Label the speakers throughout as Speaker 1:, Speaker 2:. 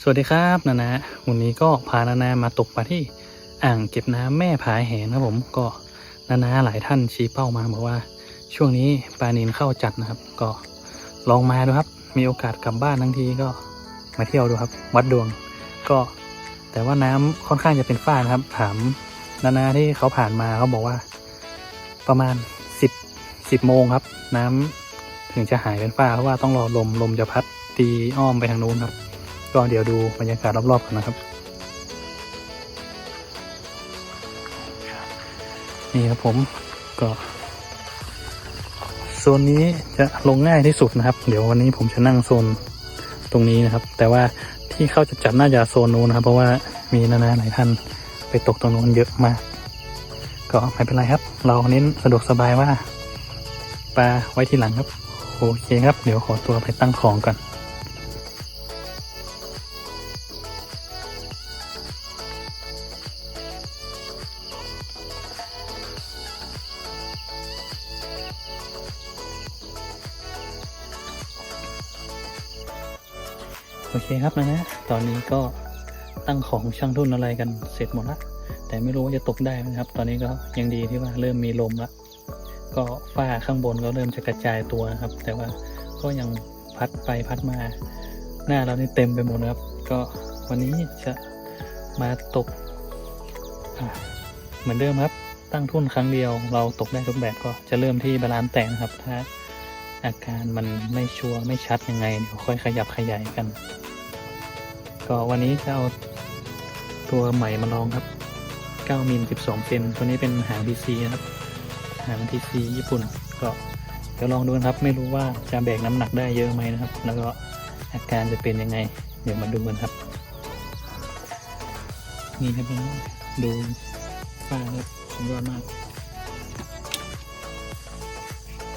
Speaker 1: สวัสดีครับนานาวันนี้ก็พานานามาตกปลาที่อ่างเก็บน้ำแม่ผาแหนครับผมก็นานาหลายท่านชี้เป้ามาบอกว่า ช่วงนี้ปลานินเข้าจัดนะครับ ก็ลองมาดูครับ มีโอกาสกลับบ้านทั้งทีก็มาเที่ยวดูครับ วัดดวง ก็แต่ว่าน้ำค่อนข้างจะเป็นฝ้านะครับ ถามนานาที่เขาผ่านมาเขาบอกว่า ประมาณสิบสิบโมงครับ น้ำถึงจะหายเป็นฝ้าเพราะว่าต้องรอลมลมจะพัดตีอ้อมไปทางนู้นครับ ก็เดี๋ยวดูบรรยากาศรอบๆกันนะครับ นี่ครับผมก็โซนนี้จะลงง่ายที่สุดนะครับ เดี๋ยววันนี้ผมจะนั่งโซนตรงนี้นะครับ แต่ว่าที่เขาจะจัดน่าจะโซนนู้นนะครับ เพราะว่ามีนานาหลายท่านไปตกตรงนู้นเยอะมาก ก็ไม่เป็นไรครับ เราเน้นสะดวกสบายว่าปลาไว้ที่หลังครับ โอเคครับ เดี๋ยวขอตัวไปตั้งของก่อน อเคครับนะฮะ ตอนนี้ก็ตั้งของช่างทุ่นอะไรกันเสร็จหมดละ แต่ไม่รู้ว่าจะตกได้ไหมครับ ตอนนี้ก็ยังดีที่ว่าเริ่มมีลมละ ก็ฝ้าข้างบนก็เริ่มจะกระจายตัวครับ แต่ว่าก็ยังพัดไปพัดมา หน้าเรานี่เต็มไปหมดครับ ก็วันนี้จะมาตกเหมือนเดิมครับ ตั้งทุ่นครั้งเดียวเราตกได้ทุกแบบก็จะเริ่มที่บาลานซ์แตกนครับถ้า อาการมันไม่ชัวร์ไม่ชัดยังไงเดี๋ยวค่อยขยับขยายกัน ก็วันนี้จะเอาตัวใหม่มาลองครับ 9มิล12 เซนตัวนี้เป็นหาง DC นะครับ หาง DC ญี่ปุ่น ก็เดี๋ยวลองดูนะครับ ไม่รู้ว่าจะแบกน้ำหนักได้เยอะไหมนะครับ แล้วก็อาการจะเป็นยังไง เดี๋ยวมาดูกันครับ นี่ครับดูป้าครับสุดยอดมาก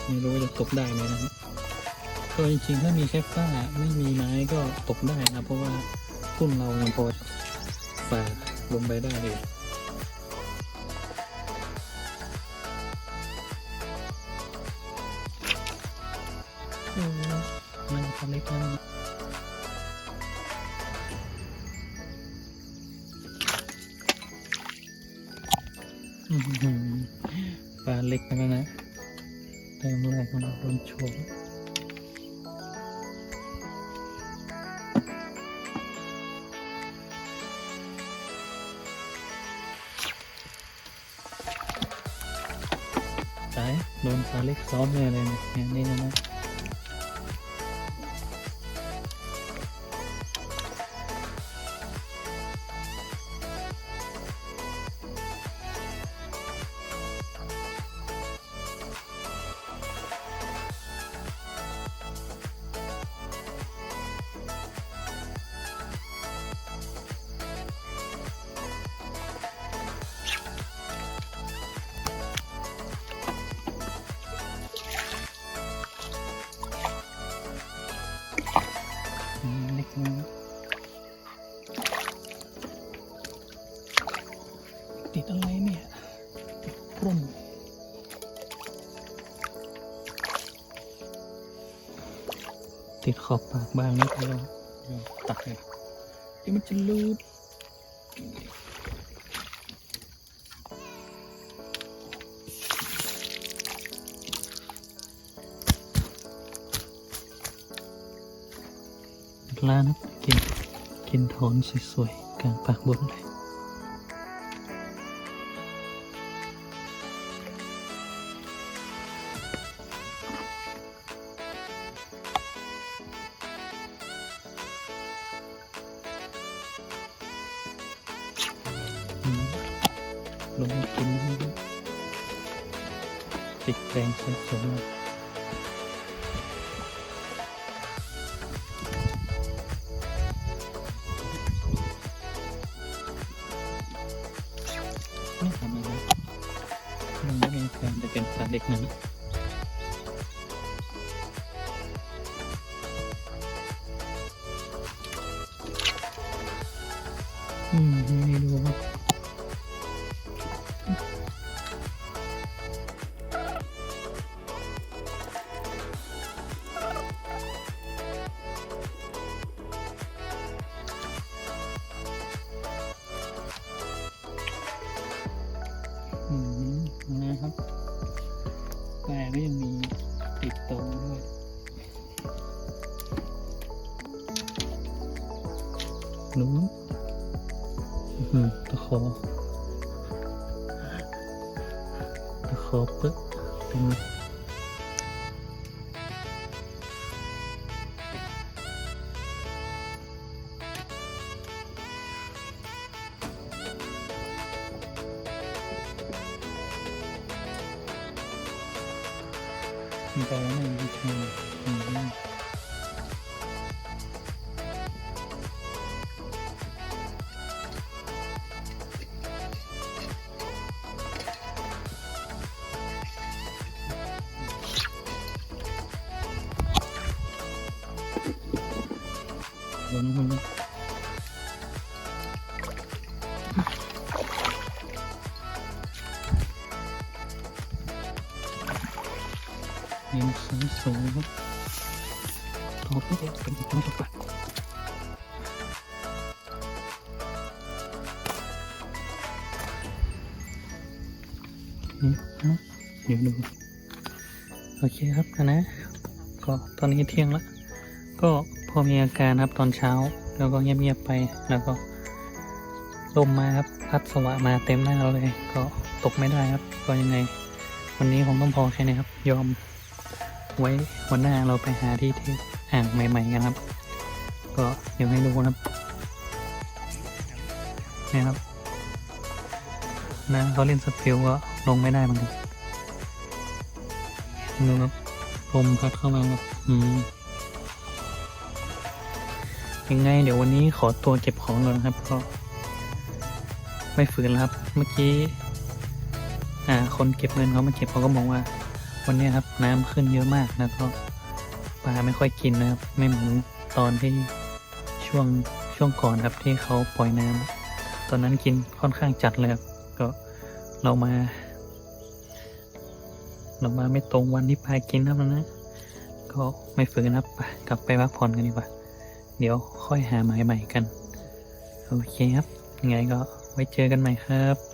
Speaker 1: ไม่รู้ว่าจะตกได้ไหมนะครับก็จริงๆถ้ามีแค่ฝ้าไม่มีไม้ก็ตกได้นะเพราะว่าทุ่นเรายังพอฝ่าลงไปได้เลยมันทำเล็กน้อยอื้อหือปลาเล็กนะนะ แต้มแรกของเราโดนโชว์สายโดนซาเล็กซ้อนเลยเลยเนี่ยอย่างนี้นะ ติดอะไรเนี่ยติดร่มติดขอบปากบางนิดเดียวเดี๋ยวตัดเลยเดี๋ยวมันจะรูดร้านนะกิน กินโทนสวยๆกลางปากบนเลย ลงกินติดแปรงสวยๆมากไม่ทำอะไรมันไม่เป็นแฟนแต่เป็นสัตว์เด็กนึ่งอืมไม่รู้ว่า หนูอื้อหือตะขอตะขอปึ๊บเป็นมีไปแล้ว หนึ่งวิธียิงสูงสูงครับต่อไปเป็นต้องจับนี่นะเดี๋ยวดูโอเคครับนะ ก็ตอนนี้เที่ยงและก็ พอมีอาการครับตอนเช้า แล้วก็เงียบๆไปแล้วก็ลมมาครับพัดสวะมาเต็มหน้าเราเลย ก็ตกไม่ได้ครับ ก็ยังไง วันนี้คงต้องพอแค่นี้ครับ ยอมไว้วันหน้าเราไปหาที่ที่อ่างใหม่ๆกันครับ ก็เดี๋ยวให้ดูนะครับนี่ครับนะเขาเล่นสปิลก็ลงไม่ได้เหมือนกันดูครับลมพัดเข้ามาครับอืม ยังไง เดี๋ยววันนี้ขอตัวเก็บของก่อนครับก็ไม่ฝืนแล้วครับ เมื่อกี้อ่าคนเก็บเงินเขามาเก็บเขาก็บอกว่า วันนี้ครับน้ำขึ้นเยอะมากแล้วก็ปลาไม่ค่อยกินนะครับ ไม่เหมือนตอนที่ช่วงช่วงก่อนครับที่เขาปล่อยน้ำตอนนั้นกินค่อนข้างจัดเลยครับก็เรามา เรามาไม่ตรงวันที่ปลากินครับนะ ก็ไม่ฝืนครับไปกลับไปพักผ่อนกันดีกว่า เดี๋ยวค่อยหาหมายใหม่กัน โอเคครับ ไงก็ไว้เจอกันใหม่ครับ